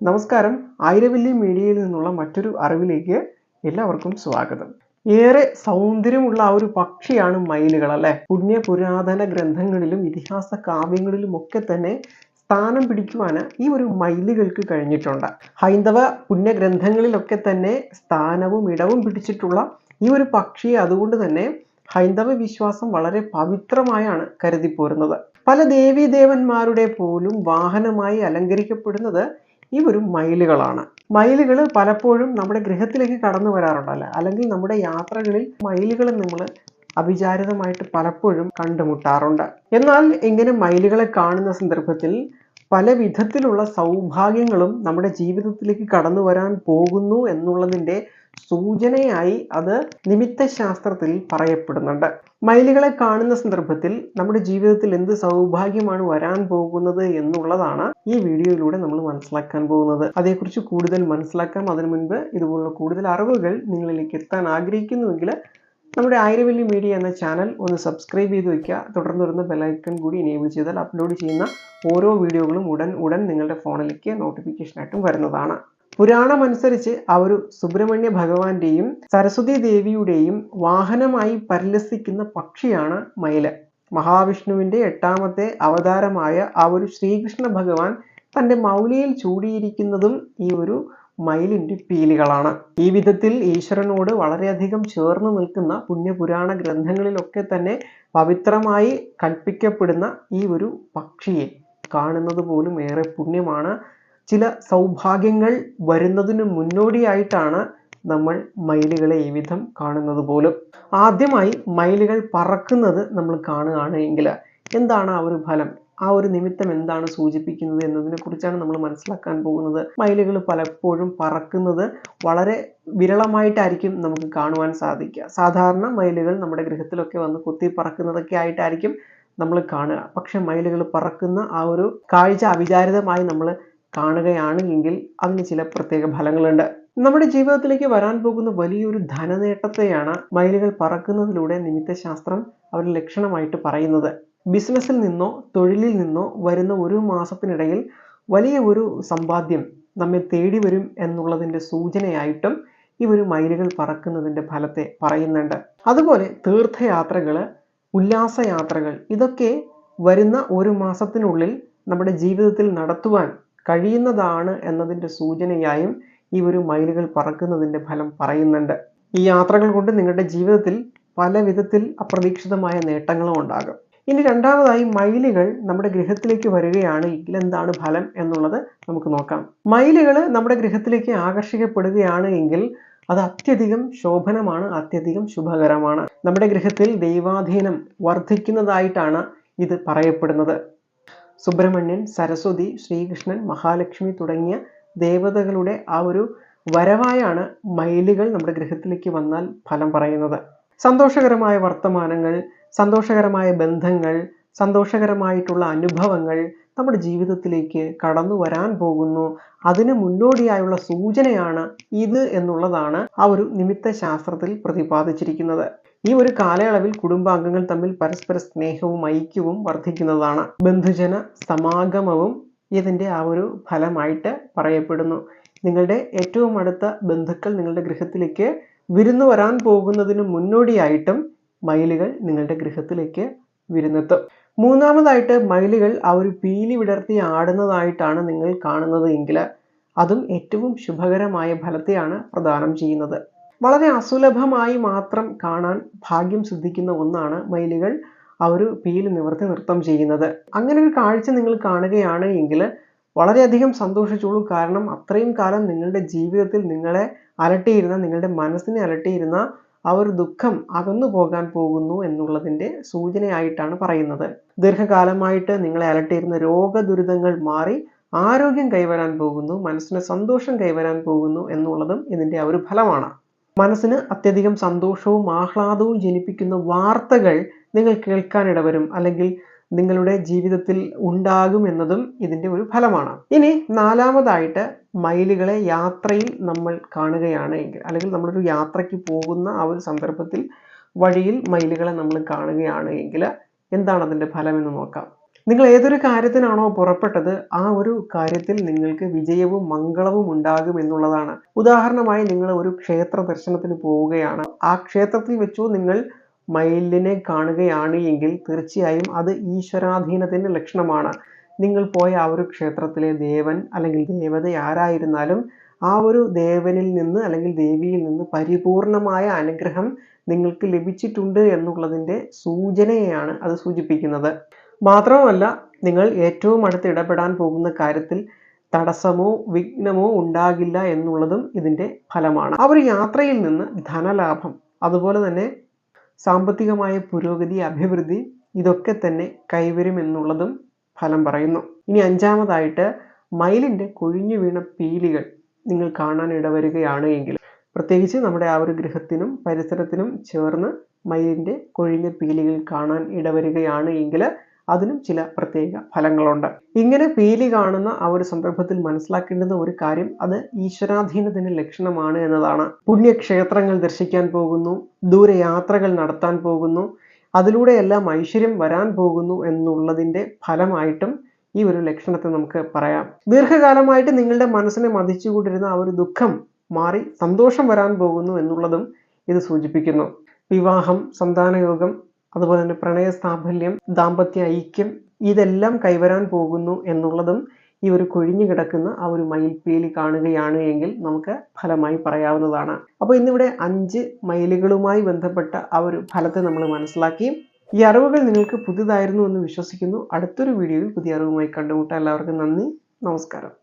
നമസ്കാരം. ആയിരവല്ലി മീഡിയയിൽ നിന്നുള്ള മറ്റൊരു അറിവിലേക്ക് എല്ലാവർക്കും സ്വാഗതം. ഏറെ സൗന്ദര്യമുള്ള ആ ഒരു പക്ഷിയാണ് മയിലുകൾ അല്ലെ? പുണ്യ പുരാതന ഗ്രന്ഥങ്ങളിലും ഇതിഹാസ കാവ്യങ്ങളിലും ഒക്കെ തന്നെ സ്ഥാനം പിടിക്കുവാന് ഈ ഒരു മയിലുകൾക്ക് കഴിഞ്ഞിട്ടുണ്ട്. ഹൈന്ദവ പുണ്യഗ്രന്ഥങ്ങളിലൊക്കെ തന്നെ സ്ഥാനവും ഇടവും പിടിച്ചിട്ടുള്ള ഈ ഒരു പക്ഷിയെ അതുകൊണ്ട് തന്നെ ഹൈന്ദവ വിശ്വാസം വളരെ പവിത്രമായാണ് കരുതിപ്പോരുന്നത്. പല ദേവീദേവന്മാരുടെ പോലും വാഹനമായി അലങ്കരിക്കപ്പെടുന്നത് ഈ ഒരു മയിലുകളാണ്. മയിലുകൾ പലപ്പോഴും നമ്മുടെ ഗൃഹത്തിലേക്ക് കടന്നു വരാറുണ്ടല്ലോ? അല്ലെങ്കിൽ നമ്മുടെ യാത്രകളിൽ മയിലുകൾ നമ്മൾ അവിചാരിതമായിട്ട് പലപ്പോഴും കണ്ടുമുട്ടാറുണ്ട്. എന്നാൽ ഇങ്ങനെ മയിലുകളെ കാണുന്ന സന്ദർഭത്തിൽ പല വിധത്തിലുള്ള സൗഭാഗ്യങ്ങളും നമ്മുടെ ജീവിതത്തിലേക്ക് കടന്നു വരാൻ പോകുന്നു എന്നുള്ളതിന്റെ സൂചനയായി അത് നിമിത്ത ശാസ്ത്രത്തിൽ പറയപ്പെടുന്നുണ്ട്. മയിലുകളെ കാണുന്ന സന്ദർഭത്തിൽ നമ്മുടെ ജീവിതത്തിൽ എന്ത് സൗഭാഗ്യമാണ് വരാൻ പോകുന്നത് എന്നുള്ളതാണ് ഈ വീഡിയോയിലൂടെ നമ്മൾ മനസ്സിലാക്കാൻ പോകുന്നത്. അതേക്കുറിച്ച് കൂടുതൽ മനസ്സിലാക്കാം. അതിനു മുൻപ് ഇതുപോലുള്ള കൂടുതൽ അറിവുകൾ നിങ്ങളിലേക്ക് എത്താൻ ആഗ്രഹിക്കുന്നുവെങ്കിൽ നമ്മുടെ ആയിരവല്ലി മീഡിയ എന്ന ചാനൽ ഒന്ന് സബ്സ്ക്രൈബ് ചെയ്ത് വയ്ക്കുക തുടർന്ന് വരുന്ന ബെലൈക്കൺ കൂടി എനേബിൾ ചെയ്താൽ അപ്ലോഡ് ചെയ്യുന്ന ഓരോ വീഡിയോകളും ഉടൻ ഉടൻ നിങ്ങളുടെ ഫോണിലേക്ക് നോട്ടിഫിക്കേഷനായിട്ടും വരുന്നതാണ്. പുരാണം അനുസരിച്ച് ആ ഒരു സുബ്രഹ്മണ്യ ഭഗവാന്റെയും സരസ്വതി ദേവിയുടെയും വാഹനമായി പരിലസിക്കുന്ന പക്ഷിയാണ് മയിൽ മഹാവിഷ്ണുവിന്റെ എട്ടാമത്തെ അവതാരമായ ആ ഒരു ശ്രീകൃഷ്ണ ഭഗവാൻ തന്റെ മൗലിയിൽ ചൂടിയിരിക്കുന്നതും ഈ ഒരു മയിലിന്റെ പീലികളാണ്. ഈ വിധത്തിൽ ഈശ്വരനോട് വളരെയധികം ചേർന്ന് നിൽക്കുന്ന പുണ്യപുരാണ ഗ്രന്ഥങ്ങളിലൊക്കെ തന്നെ പവിത്രമായി കൽപ്പിക്കപ്പെടുന്ന ഈ ഒരു പക്ഷിയെ കാണുന്നത് പോലും ഏറെ പുണ്യമാണ്. ചില സൗഭാഗ്യങ്ങൾ വരുന്നതിന് മുന്നോടിയായിട്ടാണ് നമ്മൾ മയിലുകളെ ഈ വിധം കാണുന്നത് പോലും. ആദ്യമായി മയിലുകൾ പറക്കുന്നത് നമ്മൾ കാണുകയാണ് എങ്കിൽ എന്താണ് ആ ഒരു ഫലം? ആ ഒരു നിമിത്തം എന്താണ് സൂചിപ്പിക്കുന്നത് എന്നതിനെ കുറിച്ചാണ് നമ്മൾ മനസ്സിലാക്കാൻ പോകുന്നത്. മയിലുകൾ പലപ്പോഴും പറക്കുന്നത് വളരെ വിരളമായിട്ടായിരിക്കും നമുക്ക് കാണുവാൻ സാധിക്കുക. സാധാരണ മയിലുകൾ നമ്മുടെ ഗൃഹത്തിലൊക്കെ വന്ന് കുത്തി പറക്കുന്നതൊക്കെ ആയിട്ടായിരിക്കും നമ്മൾ കാണുക. പക്ഷെ മയിലുകൾ പറക്കുന്ന ആ ഒരു കാഴ്ച അവിചാരിതമായി നമ്മൾ കാണുകയാണ് എങ്കിൽ അതിന് ചില പ്രത്യേക ഫലങ്ങളുണ്ട്. നമ്മുടെ ജീവിതത്തിലേക്ക് വരാൻ പോകുന്ന വലിയൊരു ധനനേട്ടത്തെയാണ് മയിലുകൾ പറക്കുന്നതിലൂടെ നിമിത്തശാസ്ത്രം അവർ ലക്ഷണമായിട്ട് പറയുന്നത്. ബിസിനസ്സിൽ നിന്നോ തൊഴിലിൽ നിന്നോ വരുന്ന ഒരു മാസത്തിനിടയിൽ വലിയ ഒരു സമ്പാദ്യം നമ്മെ തേടി വരും എന്നുള്ളതിന്റെ സൂചനയായിട്ടും ഒരു മയിലുകൾ പറക്കുന്നതിന്റെ ഫലത്തെ പറയുന്നുണ്ട്. അതുപോലെ തീർത്ഥയാത്രകൾ ഉല്ലാസയാത്രകൾ ഇതൊക്കെ വരുന്ന ഒരു മാസത്തിനുള്ളിൽ നമ്മുടെ ജീവിതത്തിൽ നടത്തുവാൻ കഴിയുന്നതാണ് എന്നതിന്റെ സൂചനയായും ഈ ഒരു മൈലുകൾ പറക്കുന്നതിന്റെ ഫലം പറയുന്നുണ്ട്. ഈ യാത്രകൾ കൊണ്ട് നിങ്ങളുടെ ജീവിതത്തിൽ പല വിധത്തിൽ അപ്രതീക്ഷിതമായ നേട്ടങ്ങളും ഉണ്ടാകും. ഇനി രണ്ടാമതായി മൈലുകൾ നമ്മുടെ ഗൃഹത്തിലേക്ക് വരികയാണ് എങ്കിൽ എന്താണ് ഫലം എന്നുള്ളത് നമുക്ക് നോക്കാം. മൈലുകൾ നമ്മുടെ ഗൃഹത്തിലേക്ക് ആകർഷിക്കപ്പെടുകയാണ് എങ്കിൽ അത് അത്യധികം ശോഭനമാണ് അത്യധികം ശുഭകരമാണ്. നമ്മുടെ ഗൃഹത്തിൽ ദൈവാധീനം വർദ്ധിക്കുന്നതായിട്ടാണ് ഇത് പറയപ്പെടുന്നത്. സുബ്രഹ്മണ്യൻ സരസ്വതി ശ്രീകൃഷ്ണൻ മഹാലക്ഷ്മി തുടങ്ങിയ ദേവതകളുടെ ആ ഒരു വരവായാണ് മയിലുകൾ നമ്മുടെ ഗൃഹത്തിലേക്ക് വന്നാൽ ഫലം പറയുന്നത്. സന്തോഷകരമായ വർത്തമാനങ്ങൾ സന്തോഷകരമായ ബന്ധങ്ങൾ സന്തോഷകരമായിട്ടുള്ള അനുഭവങ്ങൾ നമ്മുടെ ജീവിതത്തിലേക്ക് കടന്നു വരാൻ പോകുന്നു. അതിന് മുന്നോടിയായുള്ള സൂചനയാണ് ഇത് എന്നുള്ളതാണ് ആ ഒരു നിമിത്ത ശാസ്ത്രത്തിൽ പ്രതിപാദിച്ചിരിക്കുന്നത്. ഈ ഒരു കാലയളവിൽ കുടുംബാംഗങ്ങൾ തമ്മിൽ പരസ്പര സ്നേഹവും ഐക്യവും വർദ്ധിക്കുന്നതാണ്. ബന്ധുജന സമാഗമവും ഇതിന്റെ ആ ഒരു ഫലമായിട്ട് പറയപ്പെടുന്നു. നിങ്ങളുടെ ഏറ്റവും അടുത്ത ബന്ധുക്കൾ നിങ്ങളുടെ ഗൃഹത്തിലേക്ക് വിരുന്നു വരാൻ പോകുന്നതിന് മുന്നോടിയായിട്ടും മയിലുകൾ നിങ്ങളുടെ ഗൃഹത്തിലേക്ക് വിരുന്നെത്തും. മൂന്നാമതായിട്ട് മയിലുകൾ ആ ഒരു പീലി വിടർത്തി ആടുന്നതായിട്ടാണ് നിങ്ങൾ കാണുന്നത് എങ്കിൽ അതും ഏറ്റവും ശുഭകരമായ ഫലത്തെയാണ് പ്രദാനം ചെയ്യുന്നത്. വളരെ അസുലഭമായി മാത്രം കാണാൻ ഭാഗ്യം സിദ്ധിക്കുന്ന ഒന്നാണ് മയിലുകൾ. ആ ഒരു പീൽ നിവർത്തി നൃത്തം ചെയ്യുന്നത്. അങ്ങനെ ഒരു കാഴ്ച നിങ്ങൾ കാണുകയാണ് എങ്കിൽ വളരെയധികം സന്തോഷിച്ചോളൂ. കാരണം അത്രയും കാലം നിങ്ങളുടെ ജീവിതത്തിൽ നിങ്ങളെ അലട്ടിയിരുന്ന നിങ്ങളുടെ മനസ്സിനെ അലട്ടിയിരുന്ന ആ ഒരു ദുഃഖം അകന്നു പോകാൻ പോകുന്നു എന്നുള്ളതിന്റെ സൂചനയായിട്ടാണ് പറയുന്നത്. ദീർഘകാലമായിട്ട് നിങ്ങളെ അലട്ടിയിരുന്ന രോഗദുരിതങ്ങൾ മാറി ആരോഗ്യം കൈവരാൻ പോകുന്നു മനസ്സിന് സന്തോഷം കൈവരാൻ പോകുന്നു എന്നുള്ളതും ഇതിന്റെ ഒരു ഫലമാണ്. മനസ്സിന് അത്യധികം സന്തോഷവും ആഹ്ലാദവും ജനിപ്പിക്കുന്ന വാർത്തകൾ നിങ്ങൾ കേൾക്കാനിടവരും അല്ലെങ്കിൽ നിങ്ങളുടെ ജീവിതത്തിൽ ഉണ്ടാകും എന്നതും ഇതിന്റെ ഒരു ഫലമാണ്. ഇനി നാലാമതായിട്ട് മയിലുകളെ യാത്രയിൽ നമ്മൾ കാണുകയാണ് എങ്കിൽ അല്ലെങ്കിൽ നമ്മളൊരു യാത്രയ്ക്ക് പോകുന്ന ആ ഒരു സന്ദർഭത്തിൽ വഴിയിൽ മയിലുകളെ നമ്മൾ കാണുകയാണ് എങ്കിൽ എന്താണ് അതിന്റെ ഫലം എന്ന് നോക്കാം. നിങ്ങൾ ഏതൊരു കാര്യത്തിനാണോ പുറപ്പെട്ടത് ആ ഒരു കാര്യത്തിൽ നിങ്ങൾക്ക് വിജയവും മംഗളവും ഉണ്ടാകും എന്നുള്ളതാണ്. ഉദാഹരണമായി നിങ്ങൾ ഒരു ക്ഷേത്ര ദർശനത്തിന് പോവുകയാണ്. ആ ക്ഷേത്രത്തിൽ വെച്ചു നിങ്ങൾ മയിലിനെ കാണുകയാണ് എങ്കിൽ തീർച്ചയായും അത് ഈശ്വരാധീനത്തിന്റെ ലക്ഷണമാണ്. നിങ്ങൾ പോയ ആ ഒരു ക്ഷേത്രത്തിലെ ദേവൻ അല്ലെങ്കിൽ ദേവത ആരായിരുന്നാലും ആ ഒരു ദേവനിൽ നിന്ന് അല്ലെങ്കിൽ ദേവിയിൽ നിന്ന് പരിപൂർണമായ അനുഗ്രഹം നിങ്ങൾക്ക് ലഭിച്ചിട്ടുണ്ട് എന്നുള്ളതിന്റെ സൂചനയാണ് അത് സൂചിപ്പിക്കുന്നത്. മാത്രവുമല്ല നിങ്ങൾ ഏറ്റവും അടുത്ത് ഇടപെടാൻ പോകുന്ന കാര്യത്തിൽ തടസ്സമോ വിഘ്നമോ ഉണ്ടാകില്ല എന്നുള്ളതും ഇതിന്റെ ഫലമാണ്. ആ ഒരു യാത്രയിൽ നിന്ന് ധനലാഭം അതുപോലെ തന്നെ സാമ്പത്തികമായ പുരോഗതി അഭിവൃദ്ധി ഇതൊക്കെ തന്നെ കൈവരും എന്നുള്ളതും ഫലം പറയുന്നു. ഇനി അഞ്ചാമതായിട്ട് മയിലിന്റെ കൊഴിഞ്ഞു വീണ പീലികൾ നിങ്ങൾ കാണാൻ ഇടവരികയാണ് എങ്കിൽ പ്രത്യേകിച്ച് നമ്മുടെ ആ ഒരു ഗൃഹത്തിനും പരിസരത്തിനും ചേർന്ന് മയിലിന്റെ കൊഴിഞ്ഞ പീലികൾ കാണാൻ ഇടവരികയാണ് എങ്കിൽ അതിനും ചില പ്രത്യേക ഫലങ്ങളുണ്ട്. ഇങ്ങനെ പേലി കാണുന്ന ആ ഒരു സന്ദർഭത്തിൽ മനസ്സിലാക്കേണ്ടുന്ന ഒരു കാര്യം അത് ഈശ്വരാധീനത്തിന്റെ ലക്ഷണമാണ് എന്നതാണ്. പുണ്യക്ഷേത്രങ്ങൾ ദർശിക്കാൻ പോകുന്നു ദൂരയാത്രകൾ നടത്താൻ പോകുന്നു അതിലൂടെയെല്ലാം ഐശ്വര്യം വരാൻ പോകുന്നു എന്നുള്ളതിന്റെ ഫലമായിട്ടും ഈ ഒരു ലക്ഷണത്തെ നമുക്ക് പറയാം. ദീർഘകാലമായിട്ട് നിങ്ങളുടെ മനസ്സിനെ മതിച്ചുകൊണ്ടിരുന്ന ആ ഒരു ദുഃഖം മാറി സന്തോഷം വരാൻ പോകുന്നു എന്നുള്ളതും ഇത് സൂചിപ്പിക്കുന്നു. വിവാഹം സന്താനയോഗം അതുപോലെ തന്നെ പ്രണയ ദാമ്പത്യ ഐക്യം ഇതെല്ലാം കൈവരാൻ പോകുന്നു എന്നുള്ളതും ഈ ഒരു കൊഴിഞ്ഞു കിടക്കുന്ന ആ ഒരു മയിൽപ്പീലി കാണുകയാണ് എങ്കിൽ നമുക്ക് ഫലമായി പറയാവുന്നതാണ്. അപ്പോൾ ഇന്നിവിടെ അഞ്ച് മയിലുകളുമായി ബന്ധപ്പെട്ട ആ ഒരു ഫലത്തെ നമ്മൾ മനസ്സിലാക്കി. ഈ അറിവുകൾ നിങ്ങൾക്ക് പുതിയതായിരുന്നു എന്ന് വിശ്വസിക്കുന്നു. അടുത്തൊരു വീഡിയോയിൽ പുതിയ അറിവുമായി കണ്ടുമുട്ടാം എല്ലാവർക്കും നന്ദി. നമസ്കാരം.